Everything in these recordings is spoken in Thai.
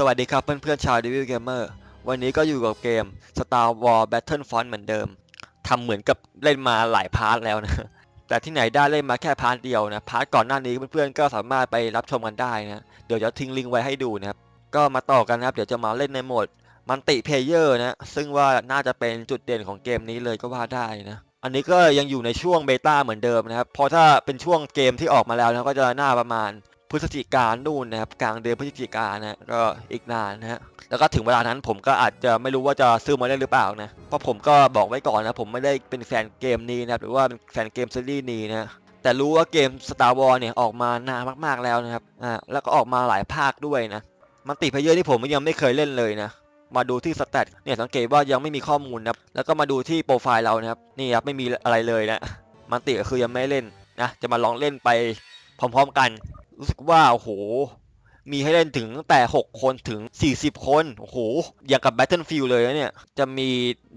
สวัสดีครับเพื่อนๆชาว Devil Gamer วันนี้ก็อยู่กับเกม Star Wars Battlefront เหมือนเดิมทำเหมือนกับเล่นมาหลายพาร์ทแล้วนะ แต่ที่ไหนได้เล่นมาแค่พาร์ทเดียวนะ พาร์ทก่อนหน้านี้เพื่อนๆก็สามารถไปรับชมกันได้นะ เดี๋ยวจะทิ้งลิงก์ไว้ให้ดูนะครับ ก็มาต่อกันนะครับ เดี๋ยวจะมาเล่นในโหมดมันติเพเยอร์นะ ซึ่งว่าน่าจะเป็นจุดเด่นของเกมนี้เลยก็ว่าได้นะ อันนี้ก็ยังอยู่ในช่วงเบต้าเหมือนเดิมนะครับ เพราะถ้าเป็นช่วงเกมที่ออกมาแล้วนะก็จะหน่าประมาณ พฤศจิกานู่นนะครับกลางเดือนพฤศจิกานะก็อีกนานนะฮะแล้วก็ถึงเวลานั้นผมก็อาจจะไม่รู้ว่าจะซื้อมาเล่นหรือเปล่านะเพราะผมก็บอกไว้ก่อนนะผมไม่ได้เป็นแฟนเกมนี้นะครับหรือว่าเป็นแฟนเกมซีรีส์นี้นะแต่รู้ว่าเกม Star Wars เนี่ยออกมานานมากๆแล้วนะครับอ่าแล้วก็ออกมาหลายภาคด้วยนะมันติเพเยอร์ที่ผมยังไม่เคยเล่นเลยนะมาดูที่สแตทเนี่ยสังเกตว่ายังไม่มีข้อมูลนะครับแล้วก็มาดูที่โปรไฟล์เรานะครับนี่ครับไม่มีอะไรเลยนะมันติก็คือยังไม่เล่นนะจะมาลองเล่นไปพร้อม ๆ กัน รู้สึกว่าโอ้โห มีให้เล่นถึงแต่ 6 คนถึง 40 คน โอ้โห อย่างกับ Battlefield เลยนะเนี่ย จะมี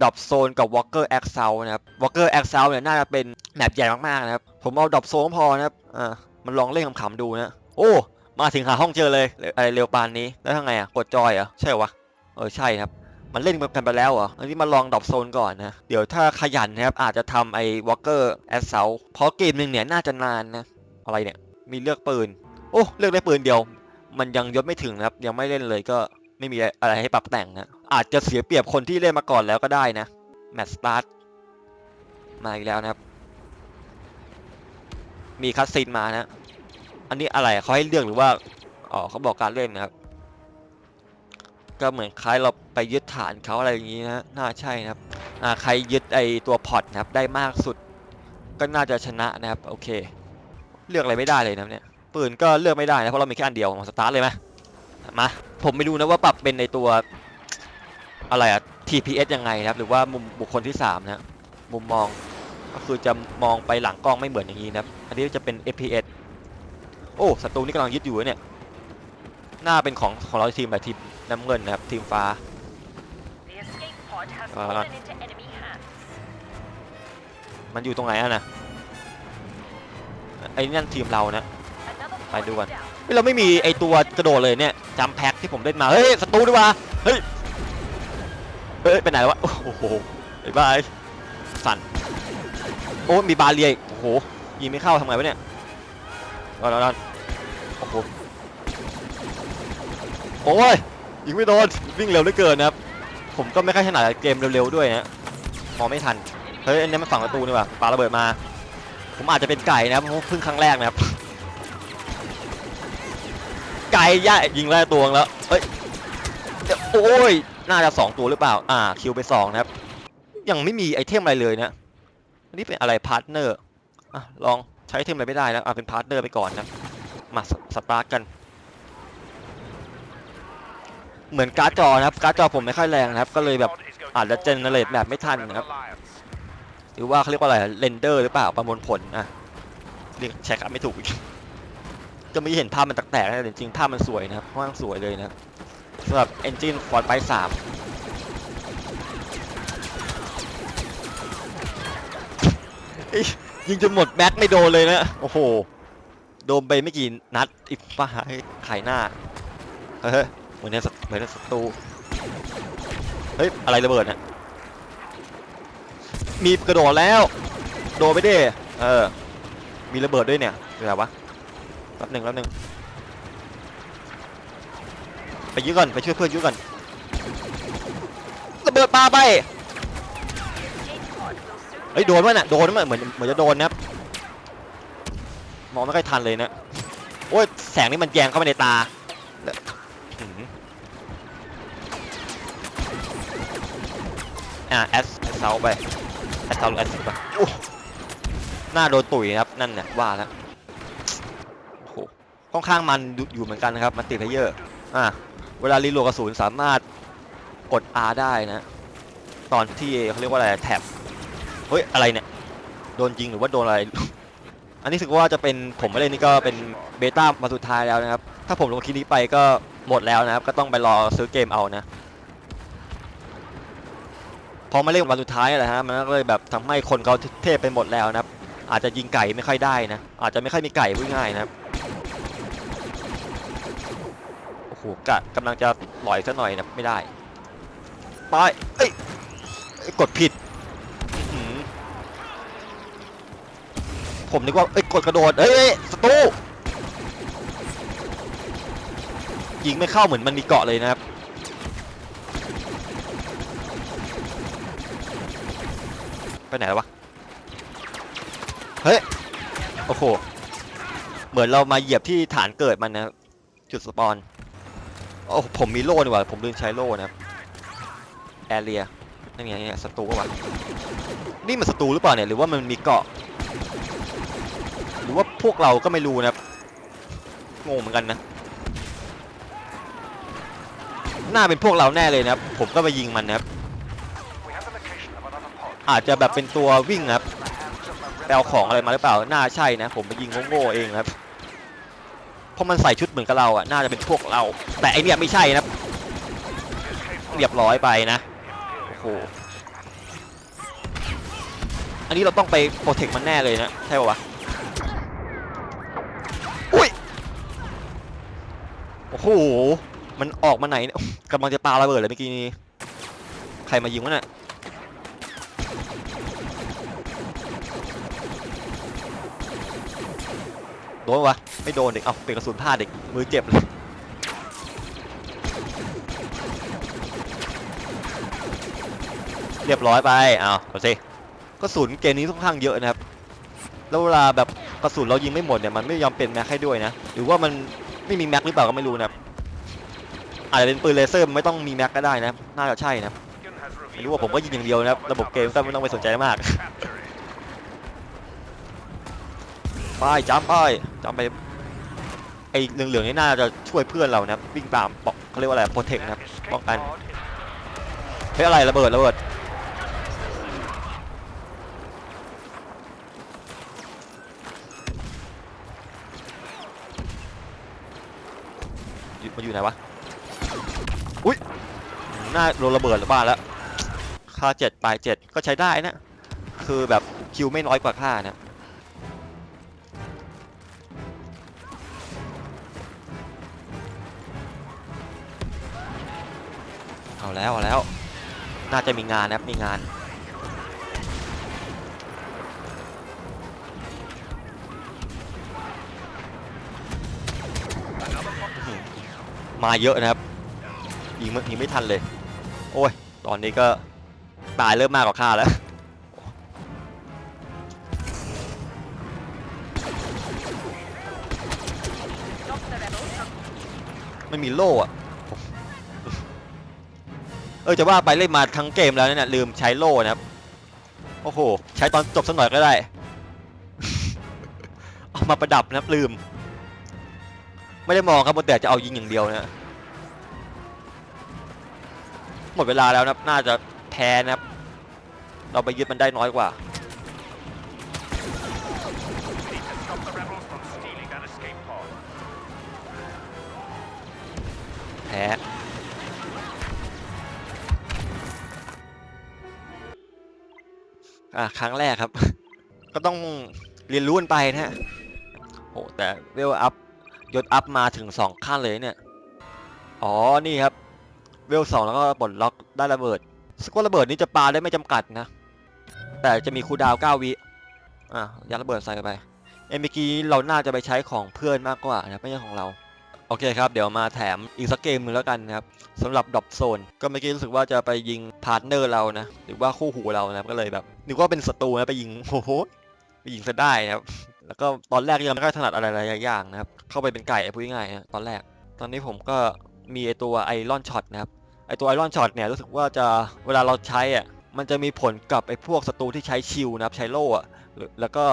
ดอบโซนกับ Walker X s o u นะครับ Walker X s o u เนี่ยน่าจะเป็นแมปใหญ่มากๆนะครับ ผมเอาดอบโซนพอนะครับ อ่า มันลองเล่นขำๆดูนะ โอ้ มาถึงหาห้องเจอเลย อะไรเร็วปานนี้ แล้วทำไงอะ กดจอยเหรอ ใช่วะ เออ ใช่ครับมันเล่นกันไปแล้วเหรอ อันนี้มาลองดรอปโซนก่อนนะ เดี๋ยวถ้าขยันนะครับ อาจจะทำไอ้ Walker a s s a u l t เพราะเกมหนึ่งเนี่ยน่าจะนานนะ อะไรเนี่ย มีเลือกปืน โอ้เลือกได้ปืนเดียว มันยังยศไม่ถึงนะครับ ยังไม่เล่นเลยก็ไม่มีอะไรให้ปรับแต่งนะอาจจะเสียเปรียบคนที่เล่นมาก่อนแล้วก็ได้นะแมตช์สตาร์ทมาอีกแล้วนะครับ มีคัสซีนมานะ อันนี้อะไรเขาให้เลือกหรือว่าอ๋อเขาบอกการเล่นนะครับ ก็เหมือนคล้ายเราไปยึดฐานเขาอะไรอย่างนี้นะน่าใช่นะครับอ่าใครยึดไอตัวพอร์ตนะครับได้มากสุด ก็น่าจะชนะนะครับ โอเค เลือกอะไรไม่ได้เลยนะเนี่ย ปืนก็เลือกไม่ได้นะเพราะเรามีแค่อันเดียวมาสตาร์ทเลยไหมมาผมไม่รู้นะว่าปรับเป็นในตัวอะไรอะ TPS ยังไงนะครับ หรือว่ามุมบุคคลที่3นะมุมมองก็คือจะมองไปหลังกล้องไม่เหมือนอย่างนี้นะครับ อันนี้จะเป็น FPS โอ้ศัตรูนี่กำลังยึดอยู่เนี่ยหน้าเป็นของของเราทีมแบบทีมน้ำเงินนะครับทีมฟ้ามันอยู่ตรงไหนอะนะไอ้นั่นทีมเรานะ Another Phải pod đưa is vào. down. เฮ้ยเราไม่มีไอตัวกระโดดเลยเนี่ยจำแพ็คที่ผมเล่นมา เฮ้ยศัตรูดีกว่าเฮ้ยเฮ้ยไปไหนวะ โอ้โหบายบาสั่น โอ้ มีบาเรียโอ้โห ยิงไม่เข้าทำไงวะเนี่ยรอนรอนโอ้โห โอ้ย ยิงไม่โดน วิ่งเร็วเหลือเกินนะครับ ผมก็ไม่ค่อยถนัดเกมเร็วๆด้วยนะมองไม่ทัน เฮ้ย อันนี้มันฝั่งประตูนี่ว่ะปาระเบิดมา ผมอาจจะเป็นไก่นะครับเพิ่งครั้งแรกนะครับ ไก่ย่ายิงแรกตัวแล้วเอ้ยโอ้ยน่าจะสองตัวหรือเปล่า อ่าคิวไปสองนะครับ ยังไม่มีไอเทมอะไรเลยนะนนี้เป็นอะไรพาร์ทเนอร์อะลองใช้ไอเทมอะไรไม่ได้แล้วอะเป็นพาร์ทเนอร์ไปก่อนนะมาสสตาร์ทกันเหมือนการ์ดจอนะครับการ์ดจอผมไม่ค่อยแรงนะครับ ก็เลยแบบอาจจะเจนเนเรตแบบไม่ทันนะครับหรือว่าเขาเรียกว่าอะไรเรนเดอร์หรือเปล่าประมวลผลอะเรียกใช้คไม่ถูกอี ก็ไม่เห็นภาพมันแตกๆนะแต่จริงๆภาพมันสวยนะครับค่อนข้างสวยเลยนะสำหรับ Engine Ford Byte 3ยิงจนหมดแบ็คไม่โดนเลยนะ โอ้โห โดนไปไม่กี่นัดอีกป้าเฮ้ไข่หน้า เฮ้ยเหมือนในศัตเหมือนในศัตรูเฮ้ย อะไรระเบิดเนี่ยมีกระโดดแล้ว โดนไปดิเออ มีระเบิดด้วยเนี่ยอะไรวะ แป๊บหนึ่งแป๊บหนึ่งไปยื้อก่อน ไปช่วยเพื่อนยื้อก่อนระเบิดปลาไปเฮ้ยโดนมั้ยน่ะโดนมั้ยเหมือนเหมือนจะโดนนะครับมองไม่ค่อยทันเลยนะโอ้ยแสงนี่มันแยงเข้าไปในตาอ่าแอสแอสเซาไปแอสเซาหรือแอสซิไปโอ้หน้าโดนตุ๋ยครับนั่นเนี่ยว่าแล้ว ค่อนข้างมันอยู่เหมือนกันนะครับมันติดเพเยอร์อะเวลารีโหลดกระสุนสามารถกด R ได้นะตอนที่เขาเรียกว่าอะไรแท็บเฮ้ยอะไรเนี่ยโดนจริงหรือว่าโดนอะไร อันนี้สึกว่าจะเป็นผมไม่เล่นนี่ก็เป็นเบต้ามาสุดท้ายแล้วนะครับ ถ้าผมลงคลิปนี้ไปก็หมดแล้วนะครับ ก็ต้องไปรอซื้อเกมเอานะพอมาเล่นวันสุดท้ายแหละฮะมันก็เลยแบบทำให้คนเขาเทพไปหมดแล้วนะครับ อาจจะยิงไก่ไม่ค่อยได้นะ อาจจะไม่ค่อยมีไก่พูดง่ายนะครับ โหกะกำลังจะลอยซะหน่อยนะไม่ได้ไปเอ้ยเอ้ยกดผิดผมนึกว่าเอ้ยกดกระโดดเอ้ยสตูยิงไม่เข้าเหมือนมันมีเกาะเลยนะครับไปไหนแล้ววะเฮ้ยโอ้โหเหมือนเรามาเหยียบที่ฐานเกิดมันนะจุดสปอน โอ้ผมมีโล่นี่หว่าผมลืมใช้โล่นะครับแอเรียนั่นไงเนี่ยศัตรูปะวะนี่มันศัตรูหรือเปล่าเนี่ยหรือว่ามันมีเกาะ หรือว่าพวกเราก็ไม่รู้นะครับงงเหมือนกันนะน่าเป็นพวกเราแน่เลยนะครับ ผมก็ไปยิงมันนะครับ อาจจะแบบเป็นตัววิ่งครับ In the hands of the ไปเอาของอะไรมาหรือเปล่า น่าใช่นะ ผมไปยิงโง่ๆเองครับ ราะมันใส่ชุดเหมือนกับเราอะน่าจะเป็นพวกเรา แต่ไอเนี่ยไม่ใช่นะเรียบร้อยไปนะโอ้โหอันนี้เราต้องไปโปรเทคมันแน่เลยนะใช่ป่าวะอุ้ยโอ้โหมันออกมาไหนกำลังจะปาระเบิดเลยเมื่อกี้นี้ใครมายิงวะเนี่ย ดนวะไม่โดนเด็กเอาเปลี่ยนกระสุนพลาดเด็กมือเจ็บเลยเรียบร้อยไปเอาเอาสิกระสุนเกมนี้ค่อนข้างเยอะนะครับแล้วเวลาแบบกระสุนเรายิงไม่หมดเนี่ยมันไม่ยอมเป็นแม็กให้ด้วยนะหรือว่ามันไม่มีแม็กหรือเปล่าก็ไม่รู้นะครับอาจจะเป็นปืนเลเซอร์ไม่ต้องมีแม็กก็ได้นะน่าจะใช่นะไม่รู้ว่าผมก็ยิงอย่างเดียวนะครับระบบเกมก็ไม่ต้องไปสนใจมาก ไปจ้ำไปจ้ำไปไอ้เหลืองๆนี่น่าจะช่วยเพื่อนเรานะครับวิ่งตามปอกเขาเรียกว่าอะไรโปรเทคนะครับป้องกันเฮ้ยอะไรระเบิดระเบิดมันอยู่ไหนวะอุ้ยหน้าโดนระเบิดบ้านแล้วค่าเจ็ดปลายเจ็ดก็ใช้ได้นะ คือแบบคิวไม่น้อยกว่าค่านะ เอาแล้วเอาแล้ว น่าจะมีงานนะครับมีงานมาเยอะนะครับยิงไม่ยิงไม่ทันเลย โอ้ย ตอนนี้ก็ตายเริ่มมากกว่าข้าแล้วไม่มีโล่อะ ออจะว่าไปเล่นมาทั้งเกมแล้วเนี่ยลืมใช้โล่นะครับโอ้โหใช้ตอนจบสักหน่อยก็ได้ เอามาประดับนะครับลืม ไม่ได้มองครับแต่จะเอายิงอย่างเดียวนะหมดเวลาแล้วนะครับน่าจะแพ้นะครับ เราไปยึดมันได้น้อยกว่า We need อะครั้งแรกครับ ก็ต้องเรียนรู้กันไปนะฮะโอ้แต่เวลอัพยศอัพมาถึงสองขั้นเลยเนี่ย อ๋อ นี่ครับ เวลสองแล้วก็ปลดล็อกได้ระเบิด สกอตระเบิดนี้จะปาได้ไม่จำกัดนะ แต่จะมีคูลดาวน์9วิ อะยัดระเบิดใส่ไป เอ็มเมื่อกี้เราน่าจะไปใช้ของเพื่อนมากกว่านะไม่ใช่ของเรา โอเคครับ เดี๋ยวมาแถมอีกสักเกมหนึงแล้วกันนะครับสำหรับดรอปโซน ก็เมื่อกี้รู้สึกว่าจะไปยิงพาร์ทเนอร์เรานะ หรือว่าคู่หูเรานะครับก็เลยแบบนึกว่าเป็นศัตรูนะไปยิงโอ้โหไปยิงซะได้นะครับ แล้วก็ตอนแรกยังไม่ค่อยถนัดอะไรหลายอย่างนะครับ เข้าไปเป็นไก่พูดง่ายๆนะตอนแรก ตอนนี้ผมก็มีไอตัวไอรอนช็อตนะครับไอตัวไอรอนช็อตเนี่ยรู้สึกว่าจะเวลาเราใช้อะมันจะมีผลกับไอพวกศัตรูที่ใช้ชิลนะครับใช้โล่อะแล้วก็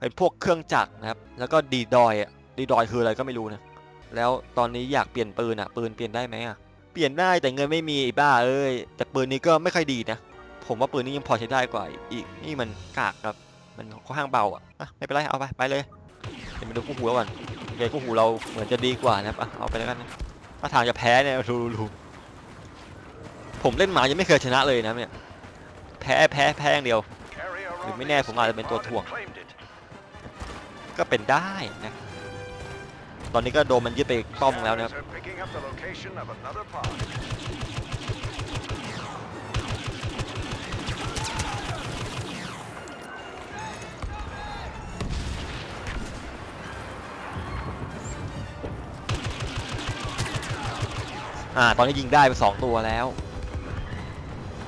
เป็นพวกเครื่องจักรนะครับ แล้วก็ดีดอยอะดีดอยคืออะไรก็ไม่รู้นะ แล้วตอนนี้อยากเปลี่ยนปืนอะปืนเปลี่ยนได้ไหมอะเปลี่ยนได้แต่เงินไม่มีบ้าเอ้ยแต่ปืนนี้ก็ไม่ค่อยดีนะผมว่าปืนนี้ยังพอใช้ได้กว่าอีกนี่มันกากครับมันค่อนข้างเบาอะอะไม่เป็นไรเอาไปไปเลยเดี๋ยวมาดูคู่หูแล้วก่อนโอเคคู่หูเราเหมือนจะดีกว่านะครับอะเอาไปแล้วกันนะถ้าทางจะแพ้เนี่ยดูดูดูผมเล่นหมายังไม่เคยชนะเลยนะเนี่ยแพ้แพ้แพ้อย่างเดียว Carrier Mình on mới the nghe cũng là escape bên pod tua has thuồng. claimed it. ก็เป็นได้นะ ตอนนี้ก็โดนมันยึดไปป้อมแล้วนะครับ Scanners are picking up the location of another pod. อ่าตอนนี้ยิงได้ไปสองตัวแล้ว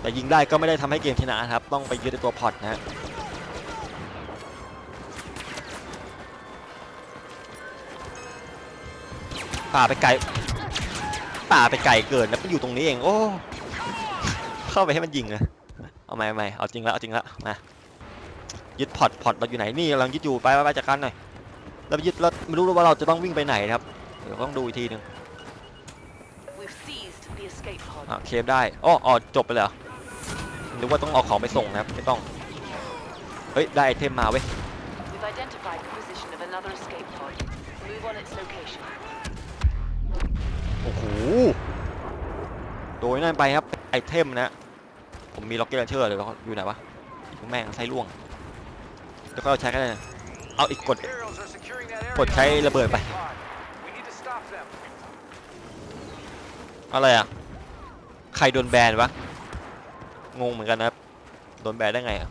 แต่ยิงได้ก็ไม่ได้ทำให้เกมชนะครับ ต้องไปยึดในตัวพอร์ตนะฮะ ป่าไปไกลป่าไปไกลเกินแล้วมันอยู่ตรงนี้เองโอ้เข้าไปให้มันยิงนะเอาใหม่เอาใหม่เอาจริงแล้วเอาจริงแล้วมายึดพอร์ตพอร์ตเราอยู่ไหนนี่กำลังยึดอยู่ไปไปจัดการหน่อยเรายึดแล้วไม่รู้ว่าเราจะต้องวิ่งไปไหนนะครับเดี๋ยวต้องดูอีกทีหนึ่งอะเคลมได้อ้ออ๋อจบไปเลยเหรอหรือว่าต้องเอาของไปส่งนะครับไม่ต้องเฮ้ยได้ไอเทมมาเว้ย โอ้โห โดยนั่นไปครับ ไอเทมนะ ผมมีล็อกเก็ตเชอร์เลยแล้วอยู่ไหนวะแม่งไส้ล่วงแล้วก็เอาใช้ก็ได้นะเอาอีกกด กดใช้ระเบิดไป อะไรอะ ใครโดนแบนวะ งงเหมือนกันนะครับโดนแบนได้ไงอะ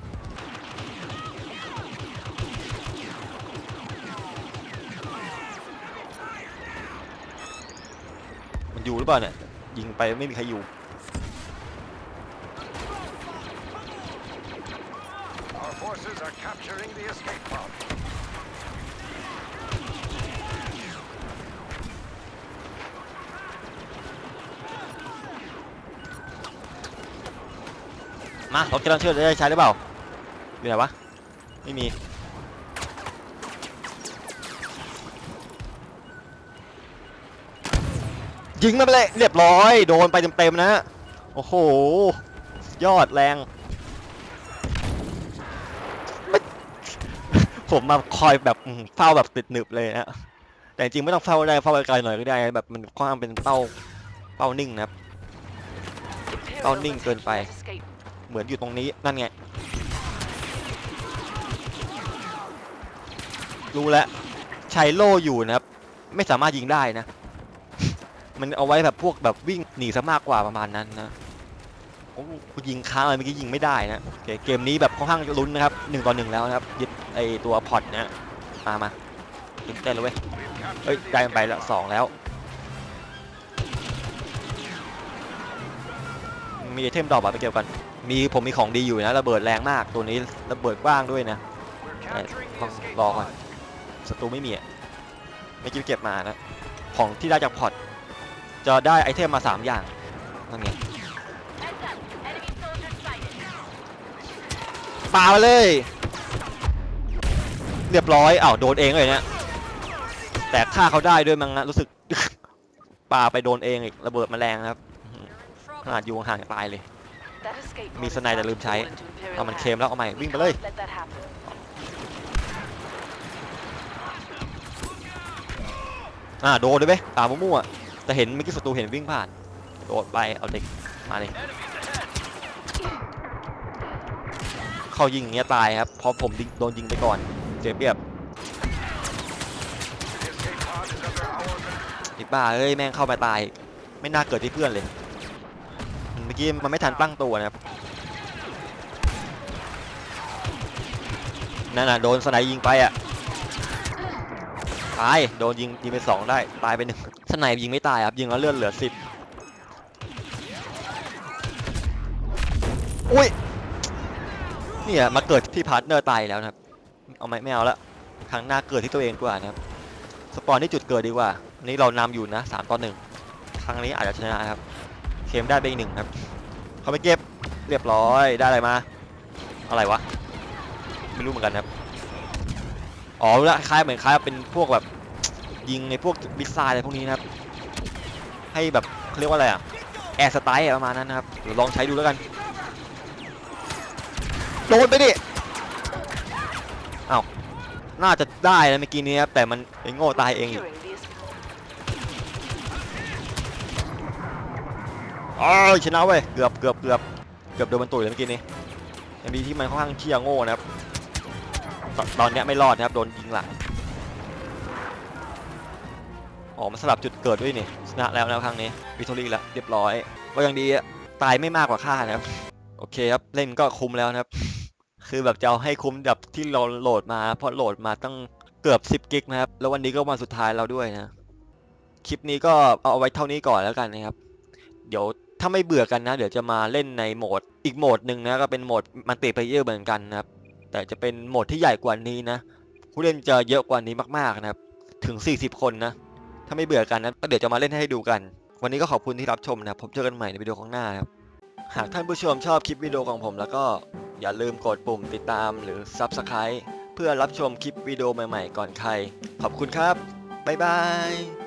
อยู่หรือเปล่าเนี่ย ยิงไปไม่มีใครอยู่ Our forces are capturing the escape pod. มาล็อกเก็ตเชอร์ได้ใช้หรือเปล่าอยู่ไหนวะ ไม่มี ยิงมันไปเลยเรียบร้อย โดนไปเต็มๆนะ โอ้โห ยอดแรง ผมมาคอยแบบเฝ้าแบบติดหนึบเลยนะแต่จริงไม่ต้องเฝ้าได้เฝ้าไกลๆหน่อยก็ได้แบบมันค่อนข้างเป็นเป้าเป้านิ่งนะครับ Imperial Tao ninh has quiên hit phải. that escape เหมือนอยู่ตรงนี้นั่นไง รู้แล้วใช้โล่อยู่นะครับ ไม่สามารถยิงได้นะ มันเอาไว้แบบพวกแบบวิ่งหนีซะมากกว่าประมาณนั้นนะโอ้กูยิงค้างเลยเมื่อกี้ยิงไม่ได้นะโอเคเกมนี้แบบค่อนข้างลุ้นนะครับหนึ่งต่อหนึ่งแล้วนะครับยึดไอตัวพอตเนี่ยมามาตื่นเต้นเลยเว้ยเอ้ยได้ไปแล้วสองแล้ว มีไอเทมดอกบัตรไปเกี่ยวกัน มีผมมีของดีอยู่นะระเบิดแรงมากตัวนี้ระเบิดกว้างด้วยนะ We're capturing the Không, escape lo pod. rồi. ศัตรูไม่มีอะไม่คิดเก็บมานะของที่ได้จากพอต จะได้ไอเทมมา 3 อย่างนั่นไงปาไปเลย เรียบร้อยอ้าวโดนเองเลยเนี่ยแต่ฆ่าเขาได้ด้วยมั้งนะรู้สึกปาไปโดนเองอีกระเบิดมาแรงครับขนาดอยู่ห่างตายเลย มีสไนด์แต่ลืมใช้เอามันเคมแล้วเอาใหม่วิ่งไปเลยอ่าโดนด้วยไหมตามมั่วๆ แต่เห็นเมื่อกี้ศัตรูเห็นวิ่งผ่านโดดไปเอาเด็กมาเลยเขายิงอย่างเงี้ยตายครับเพราะผมโดนยิงไปก่อนเสียเปียบไอ้บ้าเอ้ยแม่งเข้ามาตาย ไม่น่าเกิดที่เพื่อนเลยเมื่อกี้มันไม่ทันตั้งตัวนะครับนั่นน่ะโดนสไนด์ยิงไปอะ ตาย โดนยิงยิงไปสองได้ ตายไปหนึ่งสไนด์ยิงไม่ตายครับ ยิงแล้วเลือดเหลือสิบอุ้ย เนี่ยมาเกิดที่พาร์ทเนอร์ตายแล้วนะครับ เอาไม่ไม่เอาละครั้งหน้าเกิดที่ตัวเองดีกว่านะครับ สปอนที่จุดเกิดดีกว่าอันนี้เรานำอยู่นะสามต่อหนึ่งครั้งนี้อาจจะชนะครับ เคมได้ไปอีกหนึ่งครับ เขาไปเก็บเรียบร้อยได้อะไรมา อะไรวะ ไม่รู้เหมือนกันครับ อ๋อละคล้ายเหมือนคล้ายเป็นพวกแบบยิงในพวกมิสไซล์อะไรพวกนี้นะครับ ให้แบบเขาเรียกว่าอะไรอะแอร์สไตล์ประมาณนั้นนะครับเดี๋ยวลองใช้ดูแล้วกันโดนไปดิเอ้าน่าจะได้นะเมื่อกี้นี้ครับแต่มันไอ้โง่ตายเองอีกอ๋อชนะเว้ยเกือบเกือบเกือบเกือบโดนมันตุ๋ยเลยเมื่อกี้นี้ยังดีที่มันค่อนข้างเชี่ยโง่นะครับ ตตอนเนี้ยไม่รอดนะครับ โดนยิงหลังอ๋อมันสลับจุดเกิดด้วยนี่ชนะแล้วนะครั้งนี้วิทอรี่แล้วเรียบร้อยก็ยังดีตายไม่มากกว่าฆ่านะครับ โอเคครับ เล่นก็คุ้มแล้วนะครับ คือแบบจะเอาให้คุ้มแบบที่เราโหลดมาเพราะโหลดมาตั้งเกือบ 10 กิกนะครับ แล้ววันนี้ก็วันสุดท้ายแล้วด้วยนะ คลิปนี้ก็เอาไว้เท่านี้ก่อนแล้วกันนะครับ เดี๋ยวถ้าไม่เบื่อกันนะ เดี๋ยวจะมาเล่นในโหมดอีกโหมดหนึ่งนะก็เป็นโหมดมัลติเพลเยอร์เหมือนกันนะครับ แต่จะเป็นโหมดที่ใหญ่กว่านี้นะ ผู้เล่นจะเยอะกว่านี้มากๆนะครับ ถึง 40 คนนะ ถ้าไม่เบื่อกันนะก็เดี๋ยวจะมาเล่นให้ดูกัน วันนี้ก็ขอบคุณที่รับชมนะครับผมเจอกันใหม่ในวิดีโอข้างหน้าครับ หากท่านผู้ชมชอบคลิปวิดีโอของผม แล้วก็อย่าลืมกดปุ่มติดตามหรือ Subscribe เพื่อรับชมคลิปวิดีโอใหม่ๆ ก่อนใคร ขอบคุณครับ บ๊ายบาย